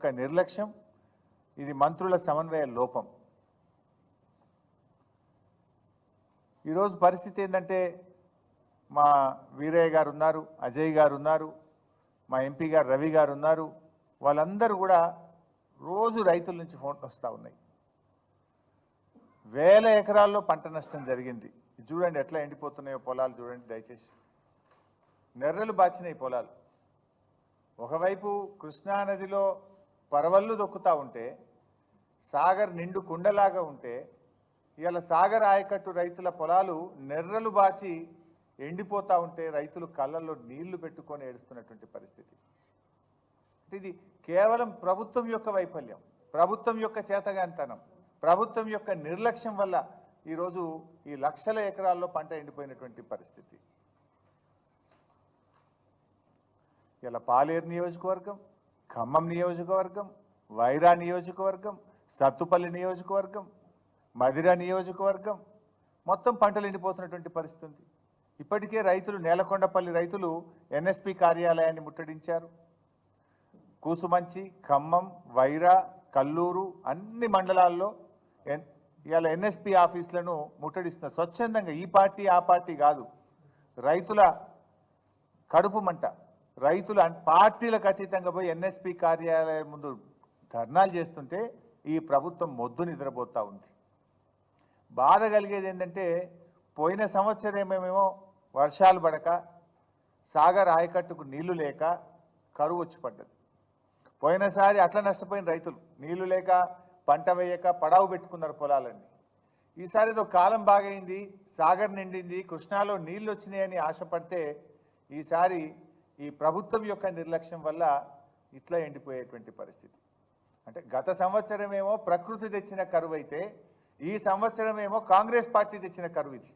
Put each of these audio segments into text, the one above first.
యొక్క నిర్లక్ష్యం ఇది మంత్రుల సమన్వయ లోపం. ఈరోజు పరిస్థితి ఏంటంటే మా వీరయ్య గారు ఉన్నారు అజయ్ గారు ఉన్నారు మా ఎంపీ గారు రవి గారు ఉన్నారు వాళ్ళందరూ కూడా రోజు రైతుల నుంచి ఫోన్లు వస్తూ ఉన్నాయి. వేల ఎకరాల్లో పంట నష్టం జరిగింది. ఇది చూడండి ఎట్లా ఎండిపోతున్నాయో పొలాలు చూడండి దయచేసి. నెర్రలు బాచినాయి పొలాలు. ఒకవైపు కృష్ణానదిలో పరవళ్ళు దొక్కుతూ ఉంటే సాగర్ నిండు కుండలాగా ఉంటే ఇవాళ సాగర్ ఆయకట్టు రైతుల పొలాలు నెర్రలు బాచి ఎండిపోతూ ఉంటే రైతులు కళ్ళల్లో నీళ్ళు పెట్టుకొని ఏడుస్తున్నటువంటి పరిస్థితి. అంటే ఇది కేవలం ప్రభుత్వం యొక్క వైఫల్యం ప్రభుత్వం యొక్క చేతగాంతనం ప్రభుత్వం యొక్క నిర్లక్ష్యం వల్ల ఈరోజు ఈ లక్షల ఎకరాల్లో పంట ఎండిపోయినటువంటి పరిస్థితి. ఇలా పాలేరు నియోజకవర్గం ఖమ్మం నియోజకవర్గం వైరా నియోజకవర్గం సత్తుపల్లి నియోజకవర్గం మదిర నియోజకవర్గం మొత్తం పంటలు ఎండిపోతున్నటువంటి పరిస్థితి. ఉంది ఇప్పటికే రైతులు నేలకొండపల్లి రైతులు ఎన్ఎస్పి కార్యాలయాన్ని ముట్టడించారు. కూసుమంచి ఖమ్మం వైరా కల్లూరు అన్ని మండలాల్లో ఎన్ ఇవాళ ఎన్ఎస్పి ఆఫీసులను ముట్టడిస్తున్న స్వచ్ఛందంగా ఈ పార్టీ ఆ పార్టీ కాదు. రైతుల కడుపు మంట. రైతులు పార్టీలకు అతీతంగా పోయి ఎన్ఎస్పి కార్యాలయం ముందు ధర్నాలు చేస్తుంటే ఈ ప్రభుత్వం మొద్దు నిద్రపోతూ ఉంది. బాధ కలిగేది ఏంటంటే పోయిన సంవత్సరం ఏమేమో వర్షాలు పడక సాగర్ ఆయకట్టుకు నీళ్ళు లేక కరువు వచ్చి పడ్డది. పోయినసారి అట్లా నష్టపోయిన రైతులు నీళ్ళు లేక పంట వేయక పడావు పెట్టుకున్నారు పొలాలన్నీ. ఈసారి ఏదో కాలం బాగైంది సాగర్ నిండింది కృష్ణాలో నీళ్ళు వచ్చినాయని ఆశపడితే ఈసారి ఈ ప్రభుత్వం యొక్క నిర్లక్ష్యం వల్ల ఇట్లా ఎండిపోయేటువంటి పరిస్థితి. అంటే గత సంవత్సరం ఏమో ప్రకృతి తెచ్చిన కరువు అయితే ఈ సంవత్సరం ఏమో కాంగ్రెస్ పార్టీ తెచ్చిన కరువు ఇది.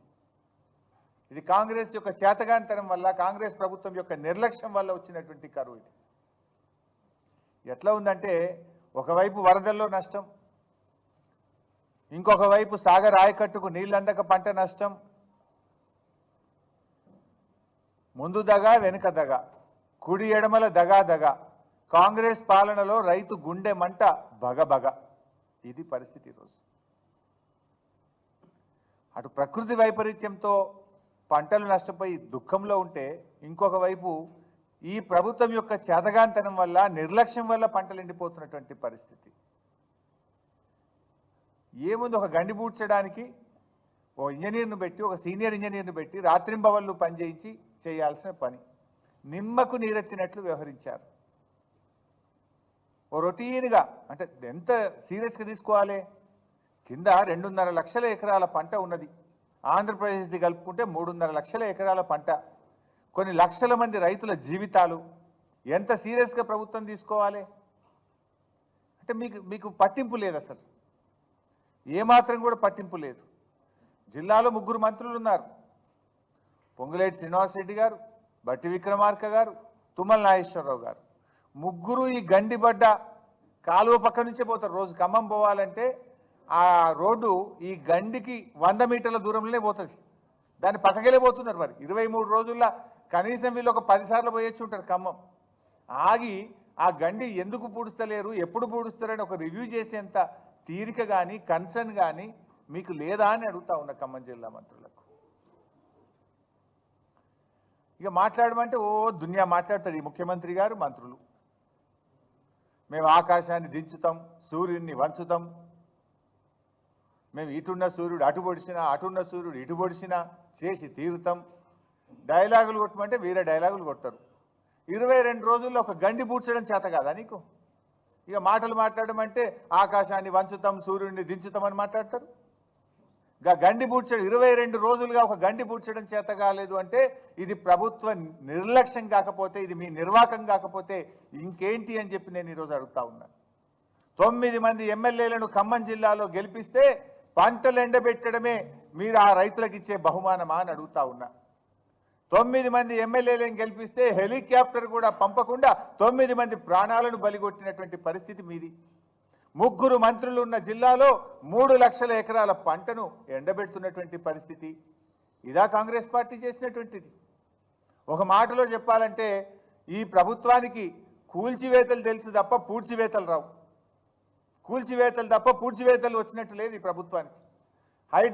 ఇది కాంగ్రెస్ యొక్క చేతగాంతరం వల్ల కాంగ్రెస్ ప్రభుత్వం యొక్క నిర్లక్ష్యం వల్ల వచ్చినటువంటి కరువు ఇది. ఎట్లా ఉందంటే ఒకవైపు వరదల్లో నష్టం ఇంకొక వైపు సాగర్ ఆయకట్టుకు నీళ్ళందక పంట నష్టం ముందు దగా వెనుక దగా. కుడి ఎడమల దగా దగ. కాంగ్రెస్ పాలనలో రైతు గుండె మంట బగ బగ. ఇది పరిస్థితి ఈరోజు. అటు ప్రకృతి వైపరీత్యంతో పంటలు నష్టపోయి దుఃఖంలో ఉంటే ఇంకొక వైపు ఈ ప్రభుత్వం యొక్క చేతగాంతనం వల్ల నిర్లక్ష్యం వల్ల పంటలు ఎండిపోతున్నటువంటి పరిస్థితి. ఏముంది ఒక గండి పూడ్చడానికి ఓ ఇంజనీర్ను పెట్టి ఒక సీనియర్ ఇంజనీర్ను పెట్టి రాత్రింబవళ్ళు పనిచేయించి చేయాల్సిన పని. నిమ్మకు నీరెత్తినట్లు వ్యవహరించారు. ఓ రొటీన్గా అంటే ఎంత సీరియస్గా తీసుకోవాలి? కింద రెండున్నర లక్షల ఎకరాల పంట ఉన్నది. ఆంధ్రప్రదేశ్ది కలుపుకుంటే మూడున్నర లక్షల ఎకరాల పంట. కొన్ని లక్షల మంది రైతుల జీవితాలు. ఎంత సీరియస్గా ప్రభుత్వం తీసుకోవాలి? అంటే మీకు మీకు పట్టింపు లేదు అసలు. ఏమాత్రం కూడా పట్టింపు లేదు. జిల్లాలో ముగ్గురు మంత్రులు ఉన్నారు పొంగులేటి శ్రీనివాసరెడ్డి గారు బట్టి విక్రమార్క గారు తుమ్మల నాగేశ్వరరావు గారు. ముగ్గురు ఈ గండిబడ్డ కాలువ పక్క నుంచే పోతారు. రోజు ఖమ్మం పోవాలంటే ఆ రోడ్డు ఈ గండికి వంద మీటర్ల దూరంలోనే పోతుంది. దాన్ని పక్కకెళ్ళే పోతున్నారు మరి. ఇరవై మూడు రోజుల్లో కనీసం వీళ్ళు ఒక పదిసార్లు పోయొచ్చు ఉంటారు ఖమ్మం. ఆగి ఆ గండి ఎందుకు పూడుస్తలేరు ఎప్పుడు పూడుస్తారని ఒక రివ్యూ చేసేంత తీరిక కానీ కన్సర్న్ కానీ మీకు లేదా అని అడుగుతా ఉన్న ఖమ్మం జిల్లా మంత్రులు. ఇక మాట్లాడమంటే ఓ దునియా మాట్లాడతాడు ఈ ముఖ్యమంత్రి గారు మంత్రులు. మేము ఆకాశాన్ని దించుతాం సూర్యుడిని వంచుతాం. మేము ఇటున్న సూర్యుడు అటు పొడిచినా అటున్న సూర్యుడు ఇటు పొడిచినా చేసి తీరుతాం. డైలాగులు కొట్టమంటే వీరే డైలాగులు కొట్టరు ఇరవై రెండు రోజుల్లో ఒక గండి పూడ్చడం చేత కాదా నీకు? ఇక మాటలు మాట్లాడడం అంటే ఆకాశాన్ని వంచుతాం సూర్యుడిని దించుతాం అని మాట్లాడతారు. గండి పూడ్చడం ఇరవై రెండు రోజులుగా ఒక గండి పూడ్చడం చేత కాలేదు అంటే ఇది ప్రభుత్వ నిర్లక్ష్యం కాకపోతే ఇది మీ నిర్వాకం కాకపోతే ఇంకేంటి అని చెప్పి నేను ఈరోజు అడుగుతా ఉన్నాను తొమ్మిది మంది ఎమ్మెల్యేలను ఖమ్మం జిల్లాలో గెలిపిస్తే పంటలు ఎండబెట్టడమే మీరు ఆ రైతులకు ఇచ్చే బహుమానమా అని అడుగుతా ఉన్నా. తొమ్మిది మంది ఎమ్మెల్యేలను గెలిపిస్తే హెలికాప్టర్ కూడా పంపకుండా తొమ్మిది మంది ప్రాణాలను బలిగొట్టినటువంటి పరిస్థితి మీది. ముగ్గురు మంత్రులు ఉన్న జిల్లాలో మూడు లక్షల ఎకరాల పంటను ఎండబెడుతున్నటువంటి పరిస్థితి. ఇదా కాంగ్రెస్ పార్టీ చేసినటువంటిది. ఒక మాటలో చెప్పాలంటే ఈ ప్రభుత్వానికి కూల్చివేతలు తెలుసు తప్ప పూడ్చివేతలు రావు. కూల్చివేతలు తప్ప పూడ్చివేతలు వచ్చినట్టు లేదు ఈ ప్రభుత్వానికి. హైడ్రా